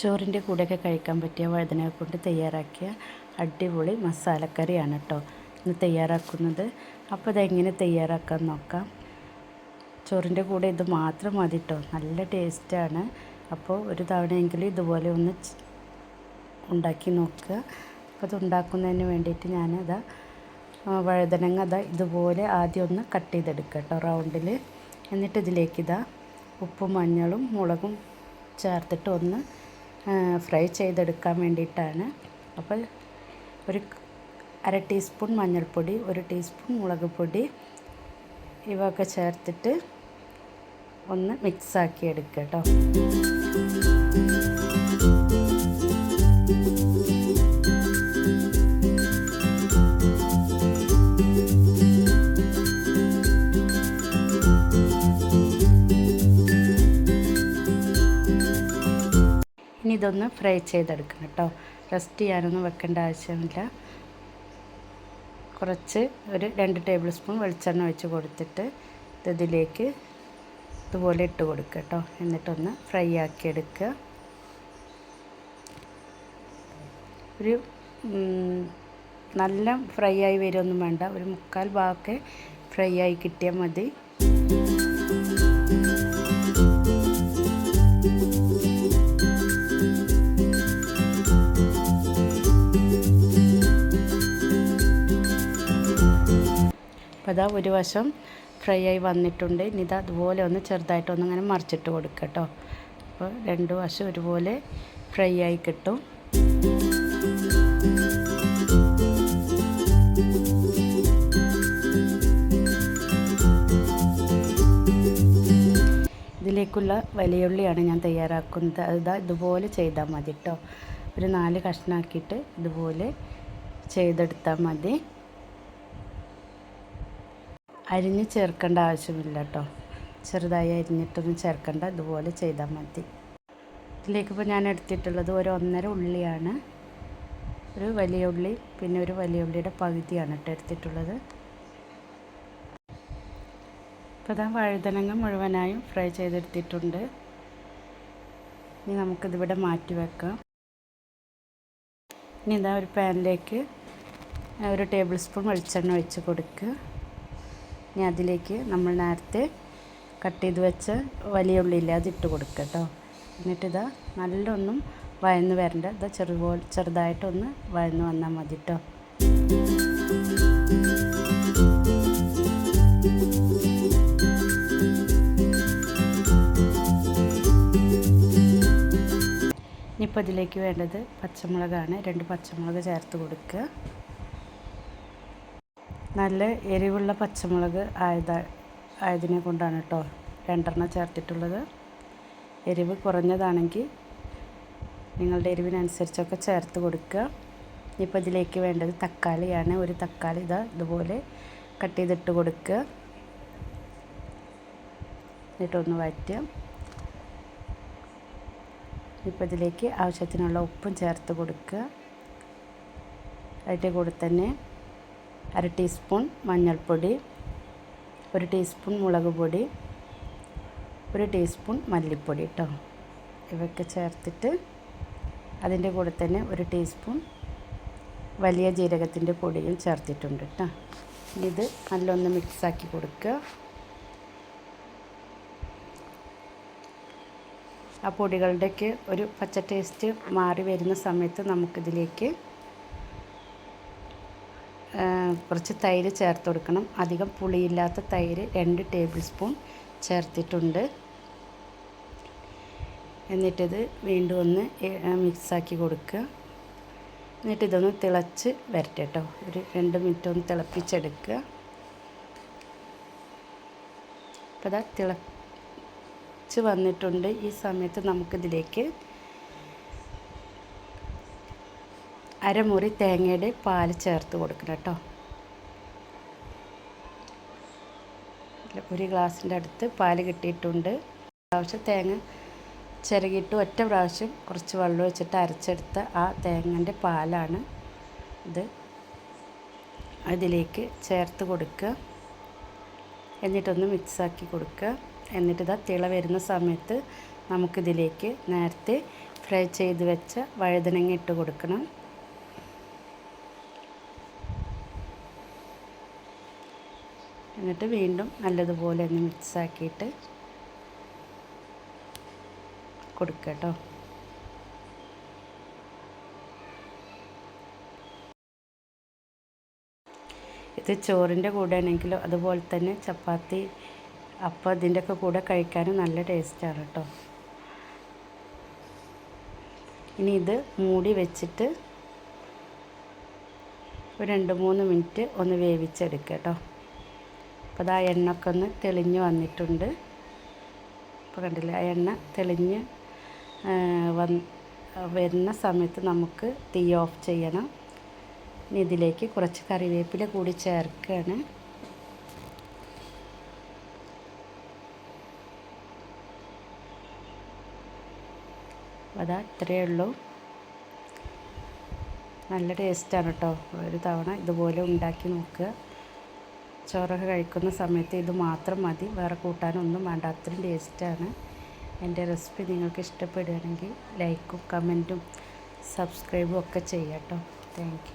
ചോറിന്റെ കൂടെയൊക്കെ കഴിക്കാൻ പറ്റിയ വഴുതന കൊണ്ട് തയ്യാറാക്കിയ അടിപൊളി മസാലക്കറിയാണ് കേട്ടോ ഇന്ന് തയ്യാറാക്കുന്നത്. അപ്പോൾ ഇതെങ്ങനെ തയ്യാറാക്കാൻ നോക്കാം. ചോറിന്റെ കൂടെ ഇത് മാത്രം മതി കേട്ടോ നല്ല ടേസ്റ്റാണ്. അപ്പോൾ ഒരു തവണയെങ്കിലും ഇതുപോലെ ഒന്ന് ഉണ്ടാക്കി നോക്കുക. അപ്പോൾ അത് വേണ്ടിയിട്ട് ഞാനതാ വഴുതനങ്ങ അതാ ഇതുപോലെ ആദ്യം ഒന്ന് കട്ട് ചെയ്തെടുക്കുക കേട്ടോ റൗണ്ടിൽ. എന്നിട്ട് ഇതിലേക്ക് ഇതാ ഉപ്പും മഞ്ഞളും മുളകും ചേർത്തിട്ട് ഒന്ന് ഫ്രൈ ചെയ്തെടുക്കാൻ വേണ്ടിയിട്ടാണ്. അപ്പോൾ ഒരു അര ടീസ്പൂൺ മഞ്ഞൾപ്പൊടി ഒരു ടീസ്പൂൺ മുളക് പൊടി ഇവയൊക്കെ ചേർത്തിട്ട് ഒന്ന് മിക്സാക്കി എടുക്കുക കേട്ടോ. ഇനി ഇതൊന്ന് ഫ്രൈ ചെയ്തെടുക്കണം കേട്ടോ. റെസ്റ്റ് ചെയ്യാനൊന്നും വെക്കേണ്ട ആവശ്യമില്ല. കുറച്ച് ഒരു രണ്ട് ടേബിൾ സ്പൂൺ വെളിച്ചെണ്ണ ഒഴിച്ച് കൊടുത്തിട്ട് ഇതിലേക്ക് ഇതുപോലെ ഇട്ട് കൊടുക്കുക കേട്ടോ. എന്നിട്ടൊന്ന് ഫ്രൈ ആക്കി എടുക്കുക. ഒരു നല്ല ഫ്രൈ ആയി വരുമൊന്നും വേണ്ട. ഒരു മുക്കാൽ ഭാഗമൊക്കെ ഫ്രൈ ആയി കിട്ടിയാൽ മതി. അപ്പോൾ ഇതാ ഒരു വശം ഫ്രൈ ആയി വന്നിട്ടുണ്ട്. ഇനി ഇത് അതുപോലെ ഒന്ന് ചെറുതായിട്ടൊന്ന് ഇങ്ങനെ മറിച്ചിട്ട് കൊടുക്കുക കേട്ടോ അപ്പോൾ രണ്ട് വശം ഒരുപോലെ ഫ്രൈ ആയി കിട്ടും. ഇതിലേക്കുള്ള വലിയുള്ളിയാണ് ഞാൻ തയ്യാറാക്കുന്നത്. അതാ ഇതുപോലെ ചെയ്താൽ മതി കേട്ടോ ഒരു നാല് കഷ്ണാക്കിയിട്ട് ഇതുപോലെ ചെയ്തെടുത്താൽ മതി. അരിഞ്ഞ് ചേർക്കേണ്ട ആവശ്യമില്ല കേട്ടോ ചെറുതായി അരിഞ്ഞിട്ടൊന്നും ചേർക്കേണ്ട ഇതുപോലെ ചെയ്താൽ മതി. ഇതിലേക്ക് ഇപ്പോൾ ഞാൻ എടുത്തിട്ടുള്ളത് ഒരു ഒന്നര ഉള്ളിയാണ്. ഒരു വലിയ ഉള്ളി പിന്നെ ഒരു വലിയ ഉള്ളിയുടെ പകുതിയാണ് കേട്ടോ എടുത്തിട്ടുള്ളത്. ഇപ്പോൾ ഇതാ വഴുതനങ്ങ മുഴുവനായും ഫ്രൈ ചെയ്തെടുത്തിട്ടുണ്ട്. ഇനി നമുക്കിതിവിടെ മാറ്റി വെക്കാം. ഇനി ഇതാ ഒരു പാനിലേക്ക് ഒരു ടേബിൾ സ്പൂൺ വെളിച്ചെണ്ണ ഒഴിച്ച് കൊടുക്കുക. ഇനി അതിലേക്ക് നമ്മൾ നേരത്തെ കട്ട് ചെയ്ത് വെച്ച വലിയ ഉള്ളിയില്ല ഇട്ട് കൊടുക്കുക കേട്ടോ. എന്നിട്ടിതാ നല്ലൊന്നും വഴന്ന് വരണ്ട. ഇതാ ചെറുപോലെ ചെറുതായിട്ടൊന്ന് വഴന്ന് വന്നാൽ മതി കേട്ടോ. ഇനിയിപ്പോൾ ഇതിലേക്ക് വേണ്ടത് പച്ചമുളകാണ്. രണ്ട് പച്ചമുളക് ചേർത്ത് കൊടുക്കുക. നല്ല എരിവുള്ള പച്ചമുളക് ആയത ആയതിനെ കൊണ്ടാണ് കേട്ടോ രണ്ടെണ്ണം ചേർത്തിട്ടുള്ളത്. എരിവ് കുറഞ്ഞതാണെങ്കിൽ നിങ്ങളുടെ എരിവിനനുസരിച്ചൊക്കെ ചേർത്ത് കൊടുക്കുക. ഇപ്പോൾ ഇതിലേക്ക് വേണ്ടത് തക്കാളിയാണ്. ഒരു തക്കാളി ഇതാ ഇതുപോലെ കട്ട് ചെയ്തിട്ട് കൊടുക്കുക. എന്നിട്ടൊന്ന് വഴറ്റുക. ഇപ്പോൾ ഇതിലേക്ക് ആവശ്യത്തിനുള്ള ഉപ്പും ചേർത്ത് കൊടുക്കുക. അതിന്റെ കൂടെ തന്നെ അര ടീസ്പൂൺ മഞ്ഞൾപ്പൊടി ഒരു ടീസ്പൂൺ മുളക് പൊടി ഒരു ടീസ്പൂൺ മല്ലിപ്പൊടി കേട്ടോ ഇവയൊക്കെ ചേർത്തിട്ട് അതിന്റെ കൂടെ തന്നെ ഒരു ടീസ്പൂൺ വലിയ ജീരകത്തിന്റെ പൊടിയും ചേർത്തിട്ടുണ്ട് കേട്ടോ ഇത് നല്ലൊന്ന് മിക്സാക്കി കൊടുക്കുക. ആ പൊടികളുടെയൊക്കെ ഒരു പച്ച ടേസ്റ്റ് മാറി വരുന്ന സമയത്ത് നമുക്കിതിലേക്ക് കുറച്ച് തൈര് ചേർത്ത് കൊടുക്കണം. അധികം പുളിയില്ലാത്ത തൈര് രണ്ട് ടേബിൾ സ്പൂൺ ചേർത്തിട്ടുണ്ട്. എന്നിട്ടിത് വീണ്ടും ഒന്ന് മിക്സാക്കി കൊടുക്കുക. എന്നിട്ട് ഇതൊന്ന് തിളച്ച് വരട്ടെ കേട്ടോ ഒരു രണ്ട് മിനിറ്റ് ഒന്ന് തിളപ്പിച്ചെടുക്കുക. അപ്പോൾ അതാ തിളച്ച് വന്നിട്ടുണ്ട്. ഈ സമയത്ത് നമുക്കിതിലേക്ക് അരമുറി തേങ്ങയുടെ പാൽ ചേർത്ത് കൊടുക്കണം കേട്ടോ ഒരു ഗ്ലാസ്സിന്റെ അടുത്ത് പാൽ കിട്ടിയിട്ടുണ്ട്. പ്രാവശ്യം തേങ്ങ ചിരകിയിട്ട് ഒറ്റ പ്രാവശ്യം കുറച്ച് വെള്ളം വെച്ചിട്ട് അരച്ചെടുത്ത ആ തേങ്ങന്റെ പാലാണ് ഇത് അതിലേക്ക് ചേർത്ത് കൊടുക്കുക. എന്നിട്ടൊന്ന് മിക്സാക്കി കൊടുക്കുക. എന്നിട്ട് ഇതാ തിള വരുന്ന സമയത്ത് നമുക്കിതിലേക്ക് നേരത്തെ ഫ്രൈ ചെയ്ത് വെച്ച വഴുതനങ്ങ ഇട്ട് കൊടുക്കണം. എന്നിട്ട് വീണ്ടും നല്ലതുപോലെ ഒന്ന് മിക്സാക്കിയിട്ട് കൊടുക്കുക കേട്ടോ. ഇത് ചോറിന്റെ കൂടെ ആണെങ്കിലും അതുപോലെ തന്നെ ചപ്പാത്തി അപ്പം ഇതിന്റെയൊക്കെ കൂടെ കഴിക്കാനും നല്ല ടേസ്റ്റാണ് കേട്ടോ. ഇനി ഇത് മൂടി വെച്ചിട്ട് ഒരു രണ്ട് മൂന്ന് മിനിറ്റ് ഒന്ന് വേവിച്ചെടുക്കുക കേട്ടോ. അപ്പോൾ അത് ആ എണ്ണയൊക്കെ ഒന്ന് തെളിഞ്ഞ് വന്നിട്ടുണ്ട്. ഇപ്പോൾ കണ്ടില്ലേ ആ എണ്ണ തെളിഞ്ഞ് വന്ന് വരുന്ന സമയത്ത് നമുക്ക് തീ ഓഫ് ചെയ്യണം. ഇനി ഇതിലേക്ക് കുറച്ച് കറിവേപ്പില കൂടി ചേർക്കുകയാണ്. അതാ ഇത്രയേ ഉള്ളൂ. നല്ല ടേസ്റ്റാണ് കേട്ടോ. ഒരു തവണ ഇതുപോലെ ഉണ്ടാക്കി നോക്കുക. ചോറൊക്കെ കഴിക്കുന്ന സമയത്ത് ഇത് മാത്രം മതി. വേറെ കൂട്ടാനൊന്നും വേണ്ട. അത്രയും ടേസ്റ്റാണ് എന്റെ റെസിപ്പി നിങ്ങൾക്ക് ഇഷ്ടപ്പെടുകയാണെങ്കിൽ ലൈക്കും കമന്റും സബ്സ്ക്രൈബും ഒക്കെ ചെയ്യാം കേട്ടോ താങ്ക്